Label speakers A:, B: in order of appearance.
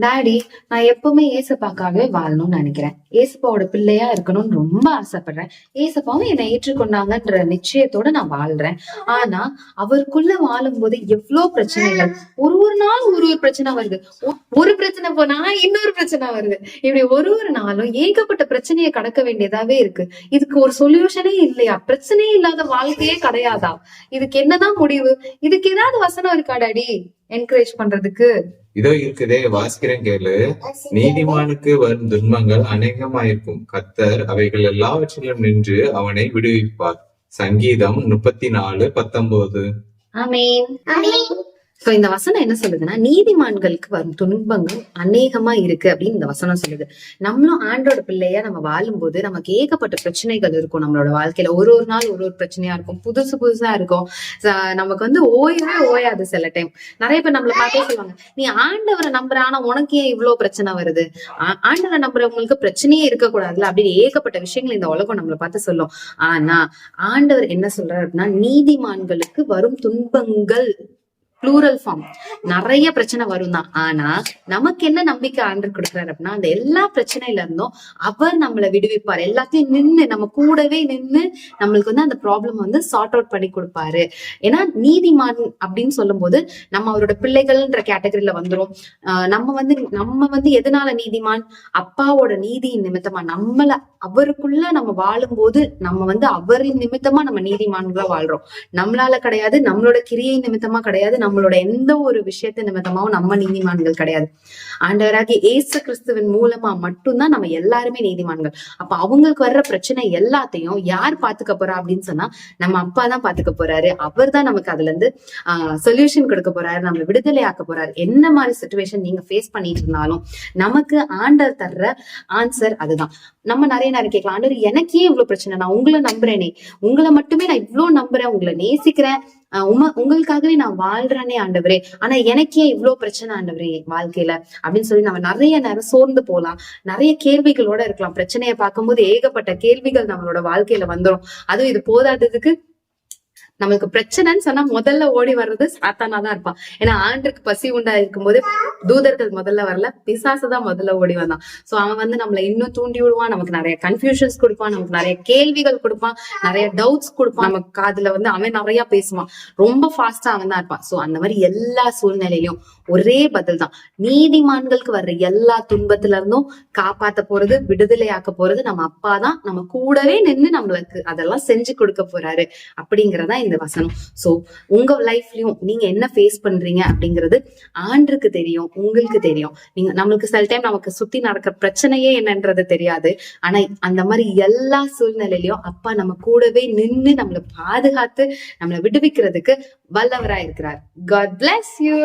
A: Daddy நான் எப்பவுமே ஏசப்பாக்காகவே வாழணும்னு நினைக்கிறேன். ஏசப்பாவோட பிள்ளையா இருக்கணும்னு ரொம்ப ஆசைப்படுறேன். ஏசப்பாவும் என்னை ஏற்றுக்கொண்டாங்கன்ற நிச்சயத்தோட நான் வாழ்றேன். ஆனா அவருக்குள்ள வாழும்போது எவ்வளவு பிரச்சனைகள். ஒரு ஒரு நாள் ஒரு ஒரு பிரச்சனை வருது. ஒரு பிரச்சனை போனா இன்னொரு பிரச்சனை வருது. இப்படி ஒரு ஒரு நாளும் ஏகப்பட்ட பிரச்சனையை கடக்க வேண்டியதாவே இருக்கு. இதுக்கு ஒரு சொல்யூஷனே இல்லையா? பிரச்சனையே இல்லாத வாழ்க்கையே கிடையாதா? இதுக்கு என்னதான் முடிவு? இதுக்கு ஏதாவது வசனம் இருக்கா டாடி என்கரேஜ் பண்றதுக்கு.
B: இதோ இருக்குதே வாசிக்கிறேன் கேளு. நீதிமானுக்கு வரும் துன்பங்கள் அநேகமாயிருக்கும். கத்தர் அவைகள் எல்லாவற்றிலும் நின்று அவனை விடுவிப்பார். சங்கீதம் முப்பத்தி நாலு பத்தொன்பது.
A: ஆமீன். சோ இந்த வசனம் என்ன சொல்லுதுன்னா நீதிமான்களுக்கு வரும் துன்பங்கள் அநேகமா இருக்கு அப்படின்னு இந்த வசனம் சொல்லுது. நம்மளும் ஆண்டோட பிள்ளையா நம்ம வாழும்போது நமக்கு ஏகப்பட்ட பிரச்சனைகள் இருக்கும் நம்மளோட வாழ்க்கையில. ஒரு ஒரு நாள் ஒரு ஒரு பிரச்சனையா இருக்கும். புதுசு புதுசா இருக்கும். நமக்கு வந்து ஓயவே ஓயாது சில டைம் நிறைய பேர் நம்மள பார்த்தே சொல்லுவாங்க நீ ஆண்டவரை நம்புற ஆனா உனக்கு ஏன் இவ்வளவு பிரச்சனை வருது? ஆண்டவரை நம்புறவங்களுக்கு பிரச்சனையே இருக்கக்கூடாதுல்ல? அப்படின்னு ஏகப்பட்ட விஷயங்கள் இந்த உலகம் நம்மளை பார்த்து சொல்லும். ஆனா ஆண்டவர் என்ன சொல்றாரு அப்படின்னா நீதிமான்களுக்கு வரும் துன்பங்கள் ப்ளூரல் ஃபார்ம் நிறைய பிரச்சனை வரும் தான் ஆனா நமக்கு என்ன நம்பிக்கை ஆண்டர் கொடுக்குறாரு அப்படின்னா அந்த எல்லா பிரச்சனையில இருந்தும் அவர் நம்மளை விடுவிப்பார். எல்லாத்தையும் நின்னு நம்ம கூடவே நின்னு நம்மளுக்கு வந்து அந்த ப்ராப்ளம் வந்து சார்ட் அவுட் பண்ணி கொடுப்பாரு. ஏன்னா நீதிமான் அப்படின்னு சொல்லும்போது நம்ம அவரோட பிள்ளைகள்ன்ற கேட்டகரியில வந்துரும். ஆஹ் நம்ம வந்து நம்ம வந்து எதனால நீதிமான்? அப்பாவோட நீதியின் நிமித்தமா. நம்மள அவருக்குள்ள நம்ம வாழும்போது நம்ம வந்து அவரின் நிமித்தமா நம்ம நீதிமான்களா வாழ்றோம். நம்மளால கிடையாது நம்மளோட கிரியை நிமித்தமா கிடையாது நம்மளோட எந்த ஒரு விஷயத்த நிமித்தமாவும் நம்ம நீதிமான்கள் கிடையாது. ஆண்டவராகிய ஏசு கிறிஸ்துவின் மூலமா மட்டும்தான் நம்ம எல்லாருமே நீதிமான்கள். அப்ப அவங்களுக்கு வர்ற பிரச்சனை எல்லாத்தையும் யார் பாத்துக்க போறா அப்படின்னு சொன்னா நம்ம அப்பா தான் பாத்துக்க போறாரு. அவர் தான் நமக்கு அதுல இருந்து ஆஹ் சொல்யூஷன் கொடுக்க போறாரு. நம்ம விடுதலை ஆக்க போறாரு. என்ன மாதிரி சுச்சுவேஷன் நீங்க ஃபேஸ் பண்ணிட்டு இருந்தாலும் நமக்கு ஆண்டர் தர்ற ஆன்சர் அதுதான். நம்ம நிறைய நேரம் கேட்கலாம். ஆண்டவர் எனக்கே இவ்வளவு பிரச்சனை? நான் உங்களை நம்புறேனே. உங்களை மட்டுமே நான் இவ்வளவு நம்புறேன். உங்களை நேசிக்கிறேன். உம உங்களுக்காகவே நான் வாழ்றேனே ஆண்டவரே. ஆனா எனக்கே இவ்வளவு பிரச்சனை ஆண்டவரே வாழ்க்கையில. அப்படின்னு சொல்லி நம்ம நிறைய நேரம் சோர்ந்து போலாம். நிறைய கேள்விகளோட இருக்கலாம். பிரச்சனையை பார்க்கும்போது ஏகப்பட்ட கேள்விகள் நம்மளோட வாழ்க்கையில வந்துரும். அதுவும் இது போதாததுக்கு நம்மளுக்கு பிரச்சனைன்னு சொன்னா முதல்ல ஓடி வர்றது சாத்தானா தான் இருப்பான். ஏன்னா ஆண்டுக்கு பசி உண்டா இருக்கும்போது தூதர்கள் முதல்ல வரல பிசாசு தான் முதல்ல ஓடி வந்தான். சோ அவன் வந்து நம்மளை இன்னும் தூண்டி விடுவான் நமக்கு நிறைய கன்ஃபியூஷன்ஸ் கொடுப்பான் நமக்கு நிறைய கேள்விகள் கொடுப்பான் நிறைய டவுட்ஸ் கொடுப்பான். நமக்கு காதுல வந்து அவன் நிறைய பேசுவான். ரொம்ப ஃபாஸ்டா அவன் தான் இருப்பான். சோ அந்த மாதிரி எல்லா சூழ்நிலையிலும் ஒரே பதில் தான். நீதிமான்களுக்கு வர்ற எல்லா துன்பத்துல இருந்தும் காப்பாத்த போறது விடுதலையாக்க போறது நம்ம அப்பா தான் நம்ம கூடவே நின்னு நம்மளுக்கு அதெல்லாம் செஞ்சு கொடுக்க போறாரு அப்படிங்கறதான் இந்த வசனம். சோ உங்க லைஃப்லயும் நீங்க என்ன ஃபேஸ் பண்றீங்க அப்படிங்கிறது ஆண்டுக்கு தெரியும் உங்களுக்கு தெரியும். நீங்க நம்மளுக்கு சில டைம் நமக்கு சுத்தி நடக்கிற பிரச்சனையே என்னன்றது தெரியாது. ஆனா அந்த மாதிரி எல்லா சூழ்நிலையிலயும் அப்பா நம்ம கூடவே நின்னு நம்மளை பாதுகாத்து நம்மளை விடுவிக்கிறதுக்கு வல்லவரா இருக்கிறார் காட்
C: பிளஸ் யூ